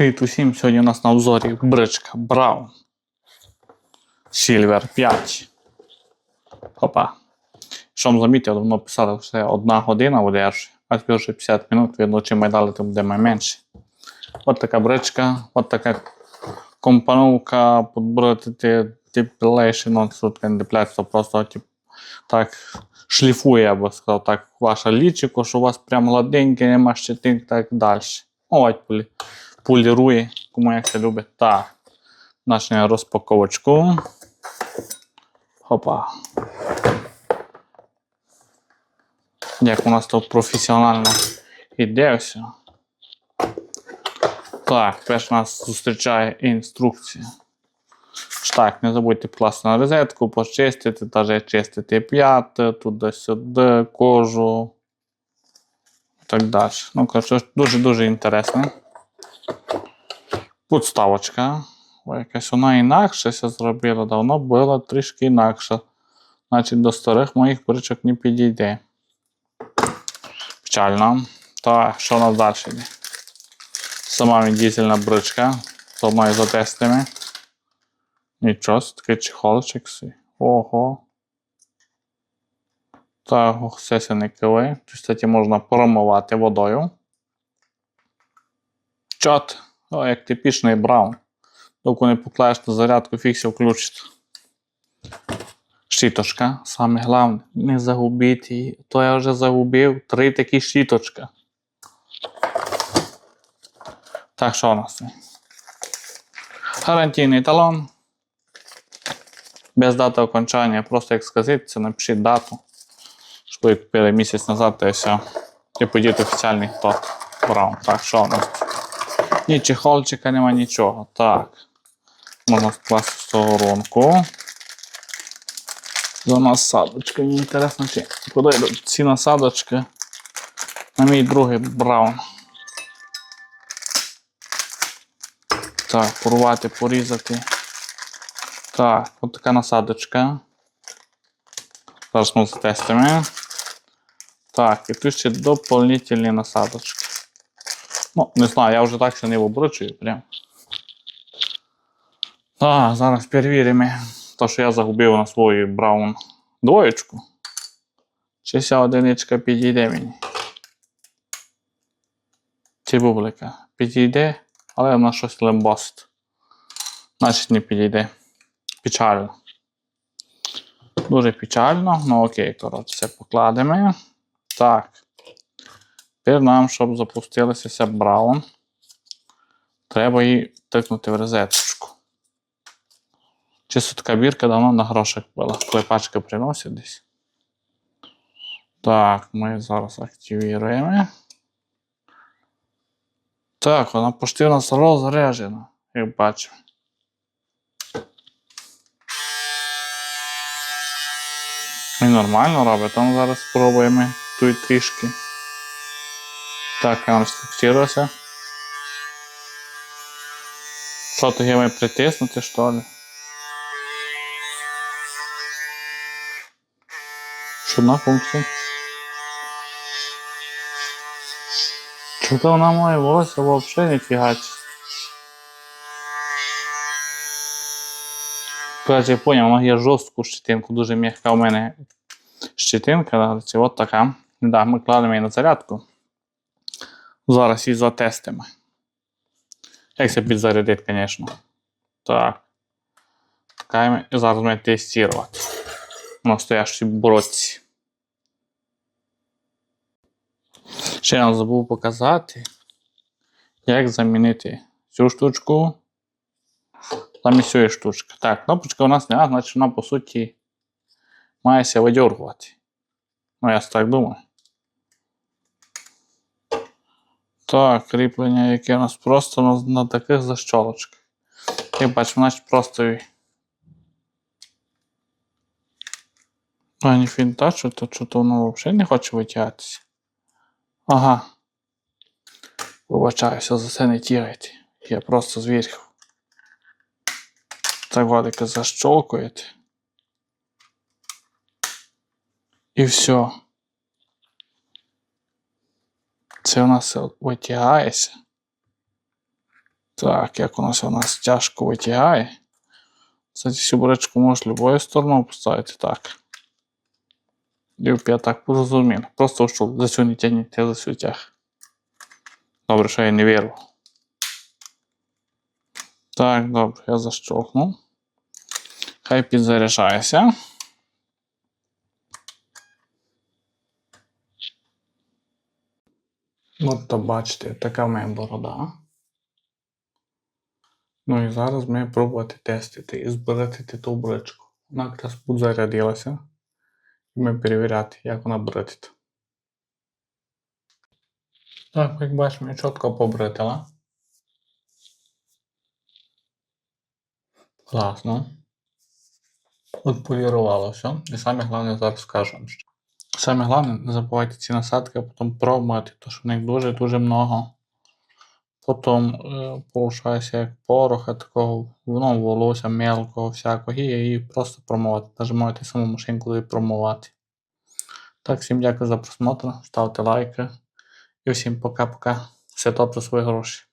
Привіт усім! Сьогодні у нас на обзорі бричка Brown Silver 5. Опа. Що вам замітив, давно писали, це одна година видержує, а тепер вже 50 минут, видно, чим ми дали, тим буде менше. От така бричка, от така компоновка, подбрати теплейший, ну тут не депляться, просто тип, так шліфує, я би сказав, так, ваша лічико, що у вас прям гладеньке, нема щетин і так далі. Ось полірує, кому як це любить. Так. Нашу розпаковочку. Хопа. Як у нас тут професіонально іде все. Так, перш нас зустрічає інструкція. Так, не забудьте покласти на розетку, почистити, навіть чистити п'яти, туди-сюди, кожу. І так далі. Ну, коротше, дуже-дуже інтересно. Подставочка. Якась вона інакше зробила. Давно була трішки інакше. Значить, до старих моїх бричок не підійде. Печально. Так, що у нас далі? Сама дізельна бричка. З одною за тестами. Нічого, такий чехолчик. Ого. Так, все не киви. Кстати, можна промивати водою. Чот. О, як типічний браун. Доки не поклаєш на зарядку, фіксі включить. Щіточка. Саме головне, не загубіть її. То я вже загубив три такі щіточка. Так, що у нас? Гарантійний талон. Без дати окончання. Просто як сказати, це напишіть дату. Щоб ви купили місяць назад, та і все. І подіти офіціальний тот. Браун. Так, що у нас? Ні чехольчика, нема нічого. Так. Можна скласти в сторонку. За насадочка. Мені інтересно, чи куди йдуть ці насадочки на мій другий браун. Так, порвати, порізати. Так, от така насадочка. Зараз ми затестимо. Так, і тут ще доповнительні насадочки. Ну, не знаю, я вже так ще не обручую прям. Так, зараз перевіримо. То, що я загубив на свою браун двоєчку. Чи ця одиничка підійде мені? Чи бублика? Підійде, але вона щось лембост. Значить не підійде. Печально. Дуже печально. Ну окей, коротше, все покладемо. Так. Тепер нам, щоб запустилася браун, треба її тикнути в розеточку. Чисто така бірка давно на грошах була, коли пачка приносить десь. Так, ми зараз активуємо. Так, вона почти у нас розряджена, як бачимо. І нормально робить, там зараз спробуємо тут трішки. Так, камера сфокусировался. Що-то я маю притиснути, що ли? Чудна функція. Чого вона моє волосся взагалі не фігачить? Коротше, я поняв, вона є жорстку щетинку, дуже м'яка у мене щетинка, це от така. Да, ми кладемо її на зарядку. Зараз її затестимо. Як це підзарядить, звісно. Так. Чекаємо і зараз ми тестувати. Настоящі броці. Ще я забув показати, як замінити цю штучку замість цієї штучки. Так, кнопочка у нас не, значить вона по суті має ся видергувати. Ну, я так думаю. Так, кріплення, яке у нас просто на, на таких защолочках. Як бачимо, значить просто. її- А, не фінтачу, то що то воно взагалі не хоче витягатися. Ага. Вибачаюся, за це не тірайте. Я просто звірив. Так вадика защолкуєте. І все. Це у нас витягається. Так, як у нас у нас тяжко витягає. Кстати, цю бричку можеш любою стороною поставити так. І я так порозумів. Просто що за цю не тягніть, я за цю тяг. Добре, що я не вірю. Так, добре, я защолкнув. Хай підзаряджається. От то бачите, така в мене борода. Ну і зараз ми пробувати тестити і збирати ту бричку. Вона якраз зарядилася. І ми перевіряти, як вона бритить. Так, як бачимо, я чітко побритила. Класно. От полірувало все. І саме головне зараз скажу вам. що Саме головне, не забувайте ці насадки, а потім промити, тому що в них дуже-дуже много. Потім е, получається як пороха, такого ну, волосся мелкого всякого, і її просто промивати. Навіть можете саму машинку і промивати. Так, всім дякую за просмотр, ставте лайки. І всім пока-пока. Все за свої гроші.